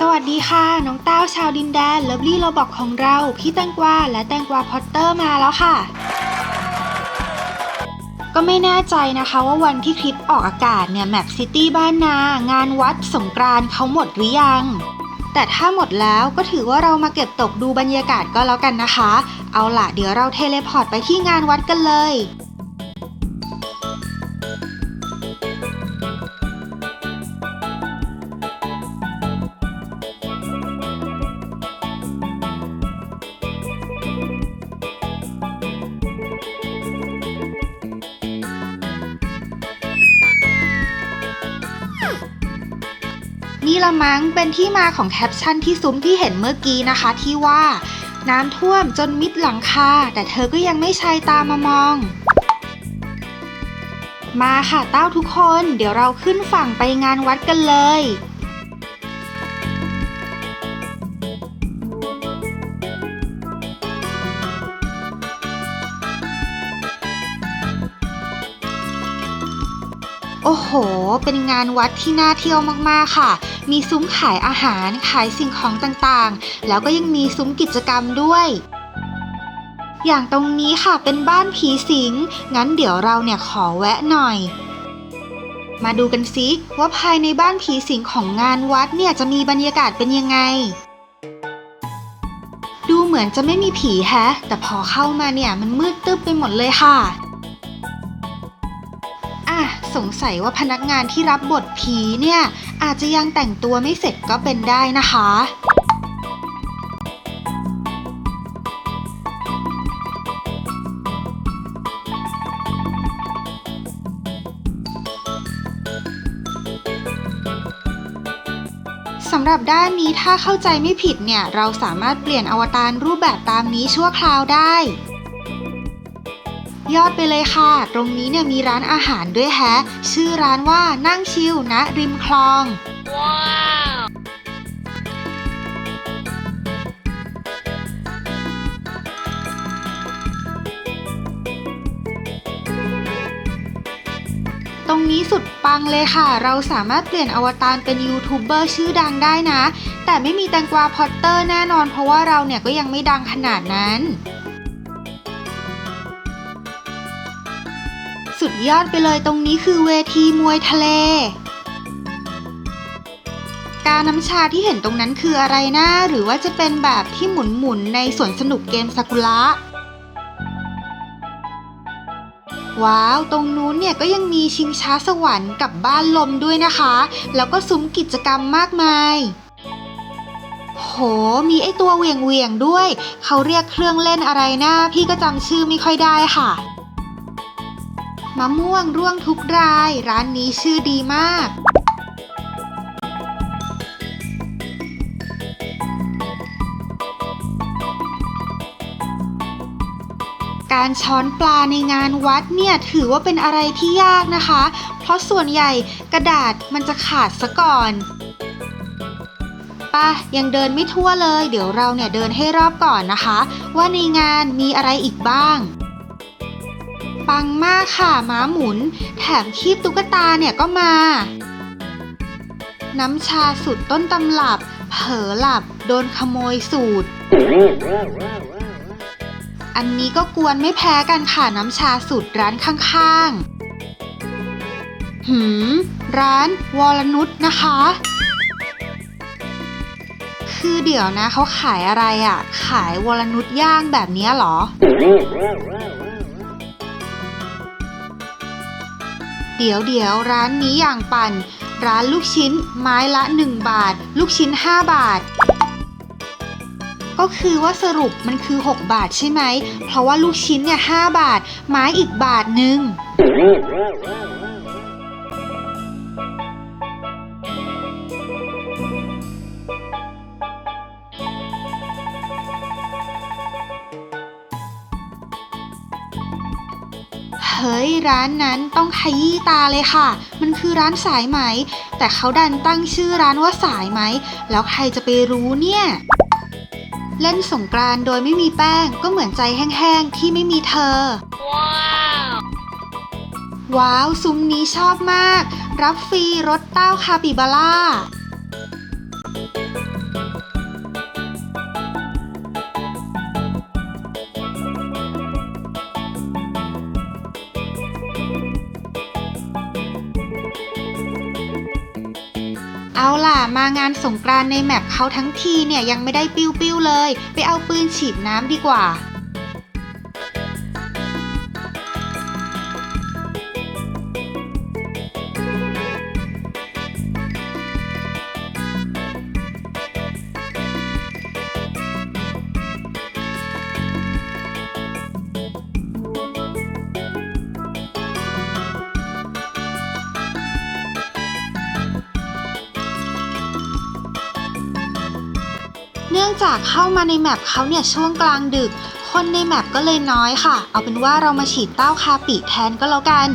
สวัสดีค่ะ น้องเต้าชาวดินแดนเลิฟลี่โรบอกของเรา พี่แตงกวาและแตงกวาพอตเตอร์มาแล้วค่ะ ก็ไม่แน่ใจนะคะว่าวันที่คลิปออกอากาศเนี่ยแมปซิตี้บ้านนา งานวัดสงกรานเขาหมดหรือยัง แต่ถ้าหมดแล้วก็ถือว่าเรามาเก็บตกดูบรรยากาศก็แล้วกันนะคะ เอาล่ะเดี๋ยวเราเทเลพอร์ตไปที่งานวัดกันเลย นี่ละมั้งเป็นที่มาของแคปชั่นที่ซุ้มที่เห็นเมื่อกี้นะคะที่ว่า น้ำท่วมจนมิดหลังคาแต่เธอก็ยังไม่ใชายตามามอง มาค่ะเต้าทุกคน เดี๋ยวเราขึ้นฝั่งไปงานวัดกันเลย โอ้โห เป็นงานวัดที่น่าเที่ยวมากๆค่ะ มีซุ้มขายอาหาร ขายสิ่งของต่างๆ แล้วก็ยังมีซุ้มกิจกรรมด้วย อย่างตรงนี้ค่ะเป็นบ้านผีสิง งั้นเดี๋ยวเราเนี่ยขอแวะหน่อย มาดูกันซิว่าภายในบ้านผีสิงของงานวัดเนี่ยจะมีบรรยากาศเป็นยังไง ดูเหมือนจะไม่มีผีแฮะ แต่พอเข้ามาเนี่ยมันมืดตึ๊บไปหมดเลยค่ะอะ สงสัยว่าพนักงานที่รับบทผีเนี่ย อาจจะยังแต่งตัวไม่เสร็จก็เป็นได้นะคะสำหรับด้านนี้ถ้าเข้าใจไม่ผิดเนี่ย เราสามารถเปลี่ยนอวตารรูปแบบตามนี้ชั่วคราวได้ ยอดไปเลยค่ะ ตรงนี้เนี่ยมีร้านอาหารด้วยแฮะ ชื่อร้านว่านั่งชิลนะริมคลอง ว้าวตรงนี้สุดปังเลยค่ะ เราสามารถเปลี่ยนอวตารเป็นยูทูบเบอร์ชื่อดังได้นะ แต่ไม่มีแตงกวาพอตเตอร์แน่นอนเพราะว่าเราเนี่ยก็ยังไม่ดังขนาดนั้น สุดยอดไปเลยตรงนี้คือเวทีมวยทะเล การน้ำชาที่เห็นตรงนั้นคืออะไรนะ หรือว่าจะเป็นแบบที่หมุนๆในสวนสนุกเกมซากุระ ว้าว ตรงนู้นเนี่ยก็ยังมีชิงช้าสวรรค์กับบ้านลมด้วยนะคะ แล้วก็ซุ้มกิจกรรมมากมายโห มีไอตัวเหวียงเวียงๆด้วย เขาเรียกเครื่องเล่นอะไรนะ พี่ก็จำชื่อไม่ค่อยได้ค่ะ มะม่วงร่วงทุกราย ร้านนี้ชื่อดีมาก การช้อนปลาในงานวัดเนี่ยถือว่าเป็นอะไรที่ยากนะคะ เพราะส่วนใหญ่กระดาษมันจะขาดซะก่อนป่ะยังเดินไม่ทั่วเลย เดี๋ยวเราเนี่ยเดินให้รอบก่อนนะคะ ว่าในงานมีอะไรอีกบ้าง ปังมากค่ะม้าหมุน แถมคีบตุ๊กตาเนี่ยก็มา น้ำชาสุดต้นตำรับ เผลอหลับโดนขโมยสูตร อันนี้ก็กวนไม่แพ้กันค่ะน้ำชาสูตรร้านข้างๆ หืม ร้านวรนุชนะคะคือเดี๋ยวนะเขาขายอะไรอะ่ะ ขายวรนุชย่างแบบนี้เหรอ เดี๋ยวเดี๋ยวร้านนี้อย่างปั่น ร้านลูกชิ้นไม้ละ 1 บาท ลูกชิ้น 5 บาท ก็คือว่าสรุปมันคือ 6 บาทใช่ไหม เพราะว่าลูกชิ้นเนี่ย5บาท ไม้อีกบาทหนึ่ง เฮ้ยร้านนั้นต้องขยี้ตาเลยค่ะ มันคือร้านสายไหม แต่เขาดันตั้งชื่อร้านว่าสายไหม แล้วใครจะไปรู้เนี่ย เล่นสงกรานโดยไม่มีแป้งก็เหมือนใจแห้งๆที่ไม่มีเธอ ว้าว ซุ้มนี้ชอบมาก รับฟรีรถเต้าคาปิบาร่า เอาล่ะ มางานสงกรานในแมปเขาทั้งทีเนี่ยยังไม่ได้ปิ้วๆเลย ไปเอาปืนฉีดน้ำดีกว่า จากเข้ามาในแมปเขาเนี่ยช่วงกลางดึก คนในแมปก็เลยน้อยค่ะ เอาเป็นว่าเรามาฉีดเต้าคาปิแทนก็แล้วกัน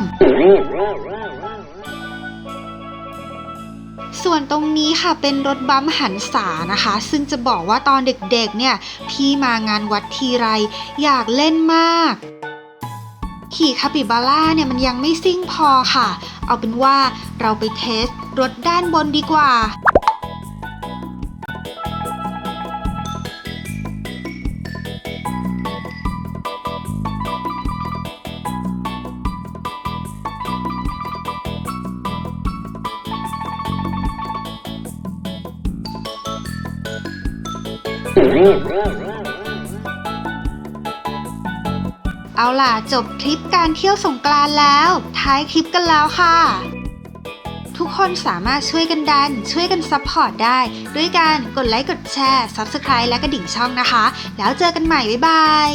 ส่วนตรงนี้ค่ะเป็นรถบัมหันษานะคะ ซึ่งจะบอกว่าตอนเด็กๆเนี่ย พี่มางานวัดทีไร อยากเล่นมาก ขี่คาปิบาร่าเนี่ยมันยังไม่ซิ่งพอค่ะ เอาเป็นว่าเราไปเทสรถด้านบนดีกว่า เอาล่ะ จบทริปการเที่ยวสงกรานต์แล้ว ท้ายคลิปกันแล้วค่ะ ทุกคนสามารถช่วยกันดัน ช่วยกันซัพพอร์ตได้ ด้วยการกดไลค์กดแชร์ Subscribe และกระดิ่งช่องนะคะ แล้วเจอกันใหม่ บ๊ายบาย